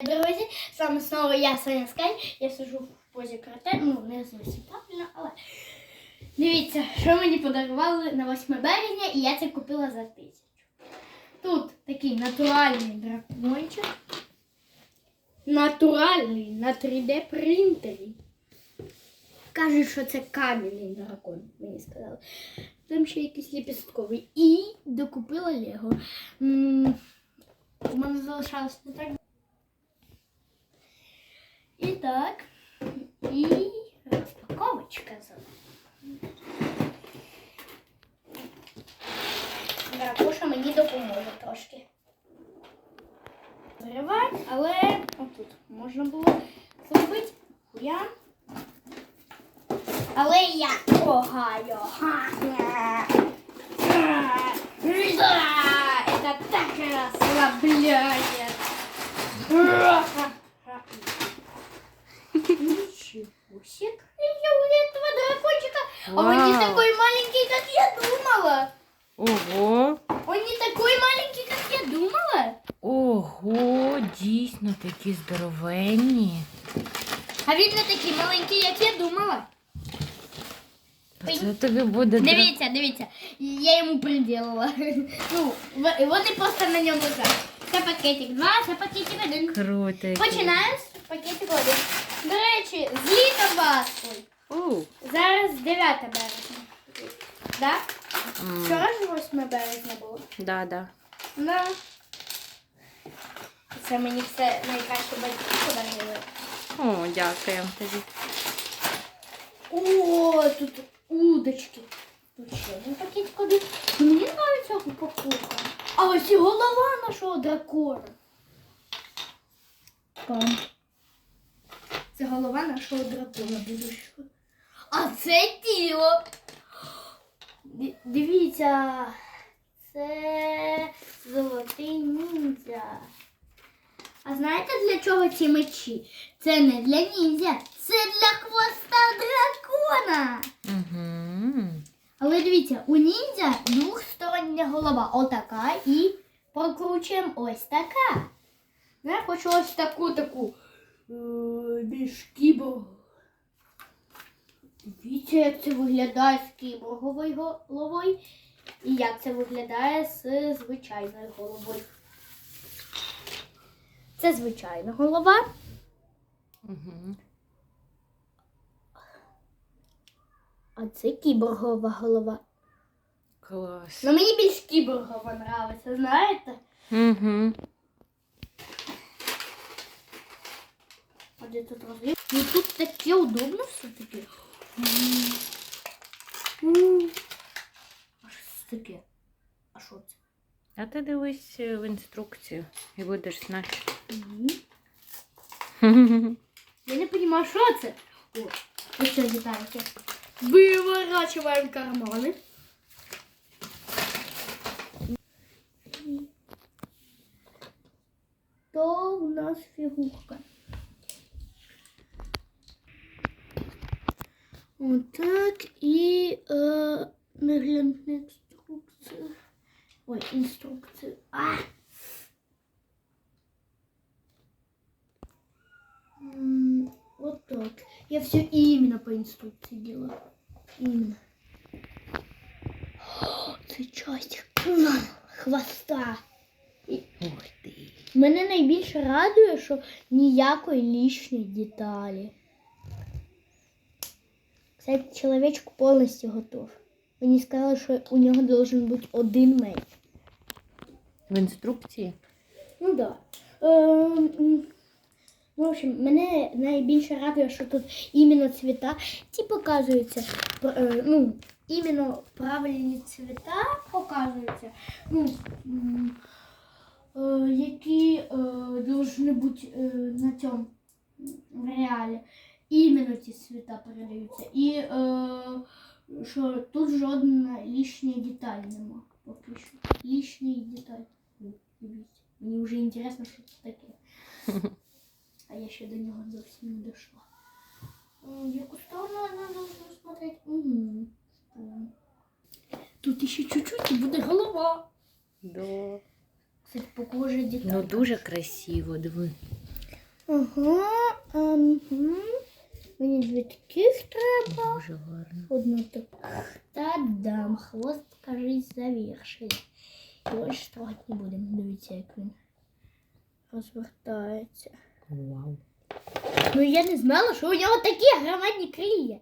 Друзі, з вами знову я, Соня Скай. Я сижу в позі карате. Ну, не зовсім правильно, але дивіться, що мені подарували на 8 березня, і я це купила за тисячу. Тут такий натуральний дракончик. Натуральний на 3D принтері. Кажуть, що це кам'яний дракон, мені сказали. Там ще якийсь ліпістковий. І докупила Лего. У мене залишалось не так І так. І розпаковочка зараз. Дракуша мені допоможе трошки. Виривати, але отут можна було зробити. Я. Але я погаю. Это так расслабляет. А он не Вау. такой маленький, как я думала. Ого. Он не такой маленький, как я думала. Ого, дійсно такі здоровенні. А він не такий маленький, як я думала. Та Це тобі буде дра- Дивіться, дивіться, я йому приділила. Ну, в- вони просто на ньому лежать. Це пакетик два, це пакетик один. круто. який. Починаємо з пакетику один. До речі, з літа вас. Оу. Зараз 9 березня. Да? М, Вчора ж 8 березня було. Да, да. Да. Це мені все найкраще батьки подарили. О, дякую тобі. О, тут удочки. Тут ще один пакетик один. Мені подобається упаковка. А ось і голова нашого дракона. Пам. Це голова нашого дракона будущого. А це тіло. Ди- Дивіться. Це золотий ніндзя. А знаєте для чого ці мечі? Це не для ніндзя, це для хвоста дракона. Угу. Але дивіться, у ніндзя двохстороння голова. Отака і прокручуємо ось така. Я хочу ось таку таку е, більш кіборг. Дивіться, як це виглядає з кіборговою головою. І як це виглядає з звичайною головою. Це звичайна голова. Угу. А це кіборгова голова. Клас. Ну мені більш кіборгова нравиться, знаєте? Угу. А де тут розлив? Ну тут таке удобно все-таки. А що це таке? А що це? А ти дивись е, в інструкцію і будеш знати. Я не розумію, що це. О, ось це детальки. Виворачуємо кармани. То у нас фігурка. Отак і е, не глянути інструкцію. Ой, інструкцію. А! Вот так. Я все именно по инструкции делаю. Именно. О, Це часть хвоста. Ух ти. Мене найбільше радує, що ніякої лишньої деталі. Кстати, чоловічок повністю готов. Мені сказали, що у нього должен бути один меч. В інструкції? Ну да. Ем, в общем, мене найбільше радує, що тут іменно цвіта, ті показуються, е, ну, іменно правильні цвіта показуються, ну, е, які е, должны бути е, на цьому в реалі. Іменно ці цвіта передаються. І е, що тут жодна лишня деталь нема. Поки що. Лишньої деталь. Ну. Мені вже інтересно, що це таке. А я ще до нього зовсім не дійшла. Яку сторону должна смотреть? Угу. Тут ще чуть-чуть і буде голова. Да. Кстати, похоже деталь. Ну дуже красиво, диви. Ага. Ага. Мені дві таких треба. Дуже гарно. Одну таку. Та-дам. Хвост, кажись, завершили. Більше трогати не будемо. Дивіться, як він розвертається. Вау. Ну я не знала, що у нього такі громадні крилля.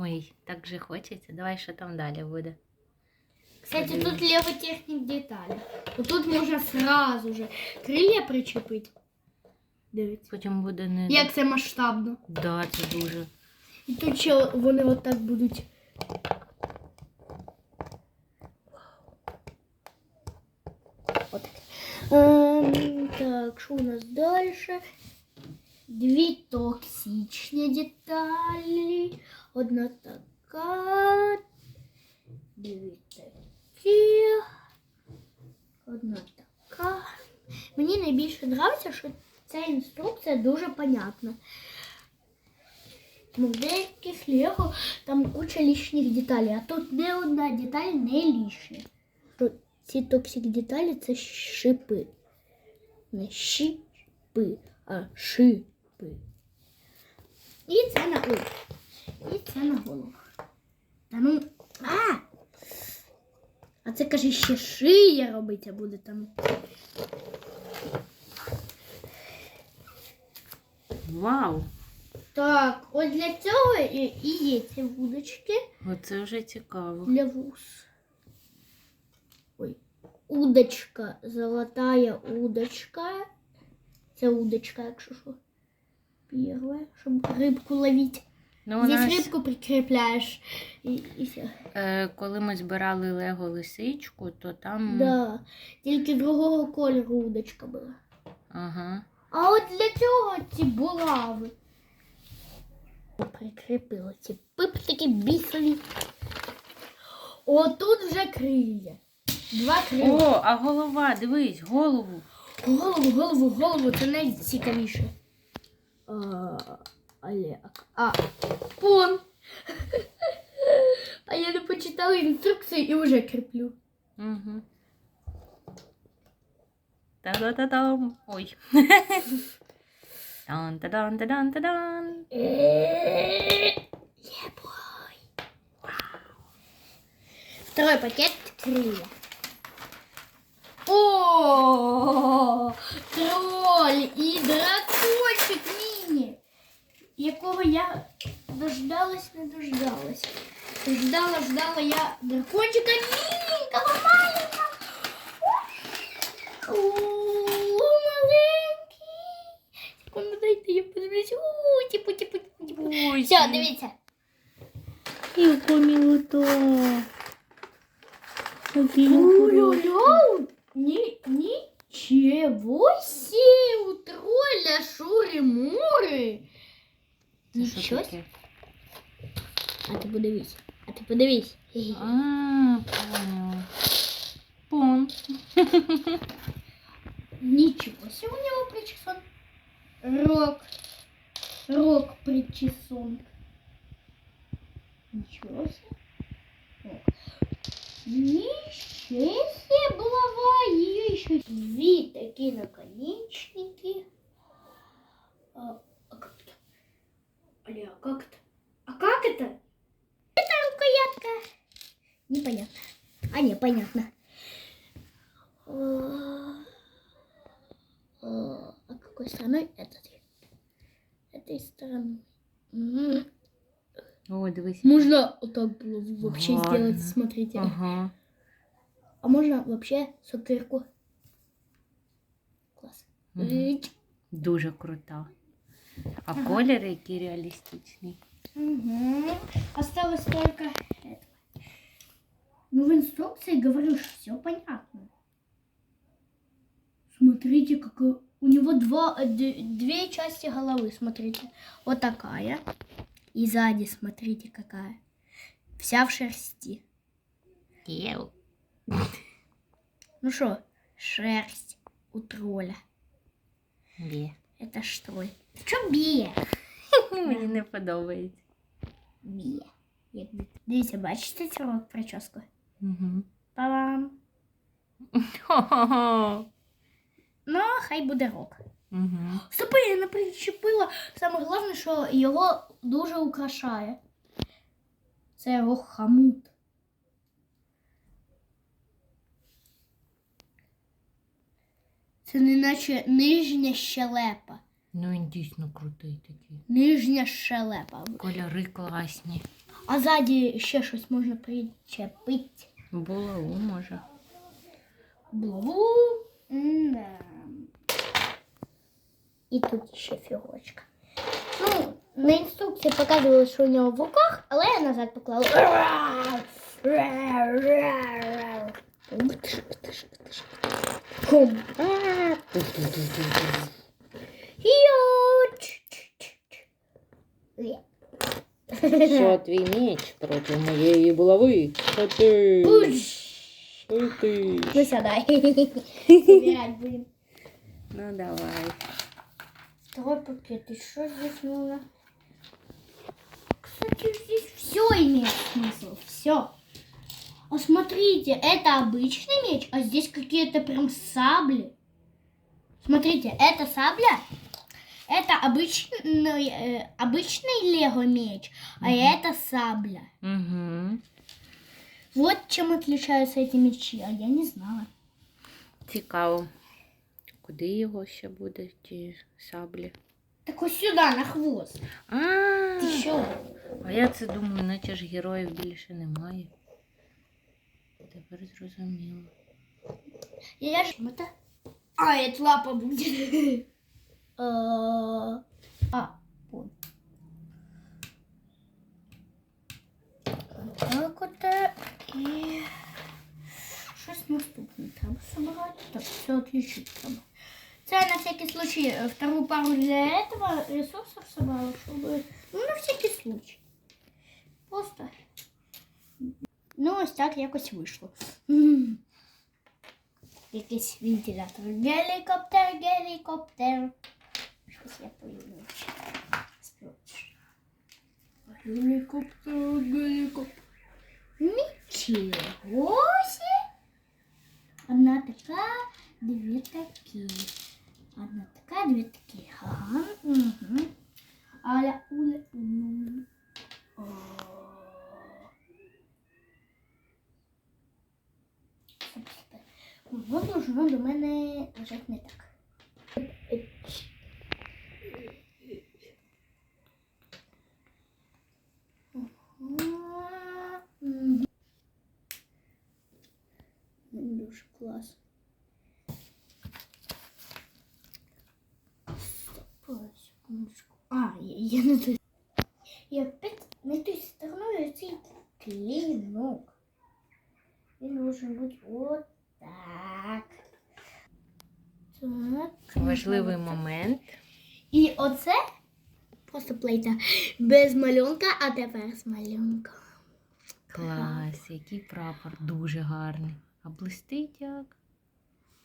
Ой, так же хочеться. Давай, що там далі буде. Кстати, тут левый техник деталі. Вот тут можна сразу же крилля причепити. Дивіться. Потім буде не. Як це масштабно. Да, це дуже. І тут ще вони отак будуть. Отак. Ем, так, що у нас далі? Дві токсичні деталі. Одна така. Дві такі. Одна така. Мені найбільше подобається, що ця інструкція дуже понятна. Ну, в деяких Лего там куча лишніх деталей, а тут не одна деталь не лишня. Ці токсик деталі це шипи. Не щипи, а шипи. І це на ой. І це на голову. Та ну. А! А це каже, ще шия робиться буде там. Вау! Так, от для цього і, і є ці вудочки. Оце вже цікаво. для вуз. Ой. Удочка, золотая удочка. Це удочка, якщо що. Первая, щоб рибку ловить. Ну, Здесь нас, рибку прикріпляєш і, і все. е, коли ми збирали Лего лисичку, то там. Да. Тільки другого кольору удочка була. Ага. А от для цього ці булави. Прикріпила ці пиптики бісові. О, тут вже крилля. Два крила. О, а голова, дивись, голову. Голову, голову, голову, це найцікавіше. А, але, а, пон. А я не почитала інструкцію і вже кріплю. Угу. Та-да-та-дам. Ой. Тан-та-дан-та-дан-та-дан. Ебой. Второй пакет крылья. О, троль і дракончик міні, якого я дождалась, не дождалась. Ждала, ждала я дракончика міленького, Все, дивіться. Яка мілота. Який Ой-ой-ой, ни, ничего себе, у тролля шури-мури. Нічого. себе. А ти подивись, а ти подивись. Хе-хе. А, понял. Пон. Ничего себе у него причесон. Рок. Рок причесон. Ничего себе. Ничего себе булава. Ее еще две такие наконечники. А, а как это? Аля, а как это? А как это? Это рукоятка. Непонятно. А, не, понятно. А, а а какой стороной этот? Этой стороны. М. О, дивись. Можно вот так было вообще Ладно. сделать, смотрите. Ага. А можно вообще сокирку. Класс. Мгм. Дуже крута. А колір який реалістичний. Мгм. Осталось только это. Ну, в инструкции говоришь, все понятно. Смотрите, как у него два, э, д- две части головы, смотрите. Вот такая. И сзади, смотрите, какая. Вся в шерсти. Єу. Ну что, шерсть у тролля. Бє. Это ж тролль. Что бе? Мені не подобається. Бе. Як би- Дивіться, бачите цю рок прическу? Угу. Па-бам. Хо-хо-хо. Ну, хай буде рок. Угу. Стопи, я не причепила. Саме головне, що його дуже украшає. Це його хамут. Це не наче нижня щелепа. Ну він дійсно крутий такий. Нижня щелепа. Кольори класні. А ззаді ще щось можна причепити. Булаву може. Булаву. М-да. І тут ще фігурочка. Ну, на інструкції показували, що у нього в руках, але я назад поклала. Що твій меч проти моєї булави? Що ти? Що ти? Ну сядай. Собирать будем. Ну давай. Второй пакет. Что здесь нужно? Кстати, здесь все имеет смысл. Все. А смотрите, это обычный меч, а здесь какие-то прям сабли. Смотрите, это сабля. Это обычный, э, обычный лего меч, а Мгм. это сабля. Угу. Вот чем отличаются эти мечи, а я не знала. Цікаво. Куди його ще будуть ті саблі? Так вот сюда, на хвост. А, Ты что? а я це думаю, наче ж героїв більше немає. Тепер зрозуміло. Я ж... Это... А, это лапа будет. Э, А, вон. Так вот. І... Щось наступне треба собрати. Так, все отличить треба. Це я на всякий случай э, вторую пару для этого ресурсов собрала, чтобы... Ну, на всякий случай. Просто... Ну, ось так якось вийшло. М. Якийсь вентилятор. Гелікоптер, гелікоптер. Щось я поїду. Гелікоптер, гелікоптер. Нічого себе. Одна така, дві такі. Одна така, дві такі. Ага. Угу. Аля, уля, уля. О. Стоп, стоп. Воно до мене лежати не так. Дуже клас. А, я, не той. Я опять не той стороною цей клинок. Він должен бути вот так. Так. Важливий момент. І оце просто плейта без малюнка, а тепер з малюнком. Клас, який прапор дуже гарний. А блистить як?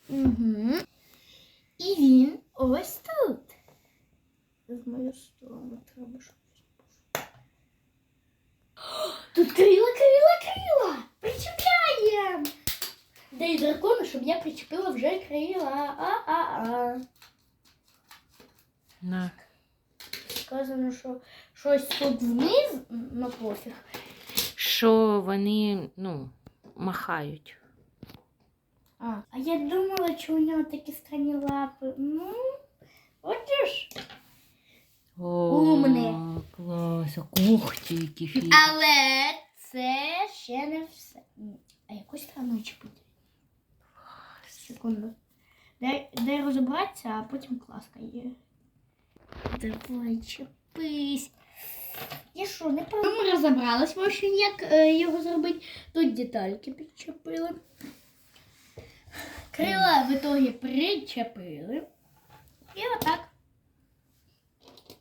Угу. І він ось тут. З мою сторону треба щось. Тут крила, крила, крила! Причепляємо! Дай дракону, щоб я причепила вже крила. А-а-а. На. Сказано, що щось тут вниз, на пофіг. Що вони, ну, махають. А, а я думала, що у нього такі странні лапи. Ну, от ж. О, Умний. А когті які фіг. Але це ще не все. А якусь страною чіпити? Секунду. Дай, дай розібратися, а потім класка є. Давай, чіпись. Я що, не пам'ятаю. Ми розібрались, в общем, як е, його зробити. Тут детальки підчепили. Крила в итоге причепили. І отак.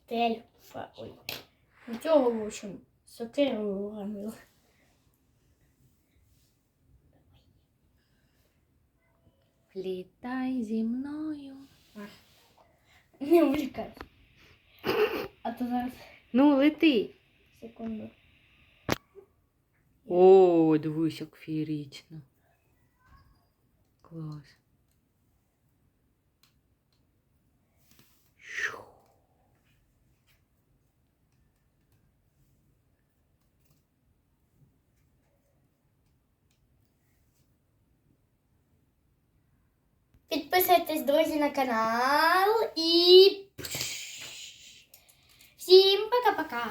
Тельфа. Ой. Цього, в общем, сокиру уронила. Літай зі мною. Не увлекайся. А то зараз Ну, лети. секунду. О, дивись, як феєрично. Клас. Підписуйтесь, друзі, на канал і всім пока-пока.